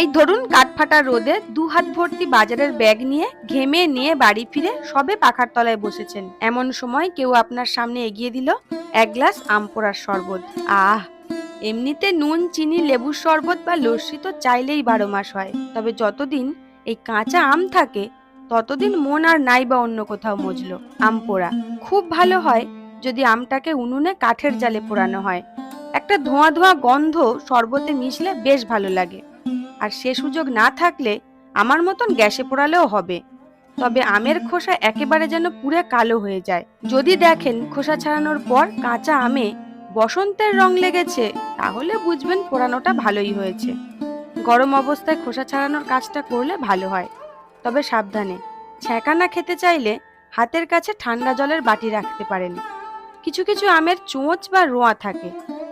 এই ধরুন কাঠফাটা রোদে দু হাত ভর্তি বাজারের ব্যাগ নিয়ে, ঘেমে নিয়ে বাড়ি ফিরে সবে পাখার তলায় বসেছেন। এমন সময় কেউ আপনার সামনে এগিয়ে দিল এক গ্লাস আম পোড়ার শরবত। আহ, এমনিতে নুন, চিনি, লেবুর শরবত বা লস্যি তো চাইলেই বারো মাস হয়। তবে যতদিন এই কাঁচা আম থাকে, ততদিন মন আর নাই বা অন্য কোথাও মজল। আম পোড়া খুব ভালো হয় যদি আমটাকে উনুনে কাঠের জালে পোড়ানো হয়। একটা ধোঁয়া ধোঁয়া গন্ধ শরবতে মিশলে বেশ ভালো লাগে। আর সে সুযোগ না থাকলে আমার মতন গ্যাসে পোড়ালেও হবে। তবে আমের খোসা একেবারে যেন পুরে কালো হয়ে যায়। যদি দেখেন খোসা ছাড়ানোর পর কাঁচা আমে বসন্তের রং লেগেছে, তাহলে বুঝবেন পোড়ানোটা ভালোই হয়েছে। গরম অবস্থায় খোসা ছাড়ানোর কাজটা করলে ভালো হয়। তবে সাবধানে, ছ্যাঁকা না খেতে চাইলে হাতের কাছে ঠান্ডা জলের বাটি রাখতে পারেন। কিছু কিছু আমের চোঁচ বা রোঁয়া থাকে,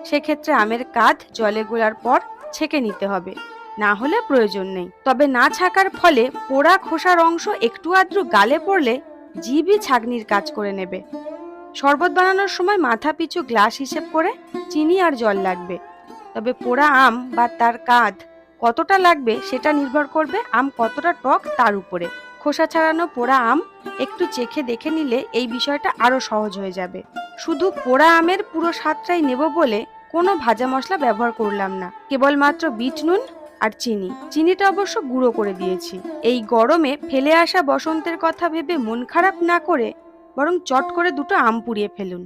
সেক্ষেত্রে আমের কাঁধ জলে গোলার পর ছেঁকে নিতে হবে। না হলে প্রয়োজন নেই। তবে না ছাকার ফলে পোড়া খোসার অংশ একটু আদ্রু গালে পড়লে জিভই ছাগনির কাজ করে নেবে। শরবত বানানোর সময় মাথা পিছু গ্লাস হিসেব করে চিনি আর জল লাগবে। তবে পোড়া আম বা তার কাঁধ কতটা লাগবে সেটা নির্ভর করবে আম কতটা টক তার উপরে। খোসা ছাড়ানো পোড়া আম একটু চেখে দেখে নিলে এই বিষয়টা আরও সহজ হয়ে যাবে। শুধু পোড়া আমের পুরো স্বাদটাই নেব বলে কোনো ভাজা মশলা ব্যবহার করলাম না। কেবলমাত্র বিট নুন আর চিনি। চিনিটা অবশ্য গুঁড়ো করে দিয়েছি। এই গরমে ফেলে আসা বসন্তের কথা ভেবে মন খারাপ না করে বরং চট করে দুটো আম পুড়িয়ে ফেলুন।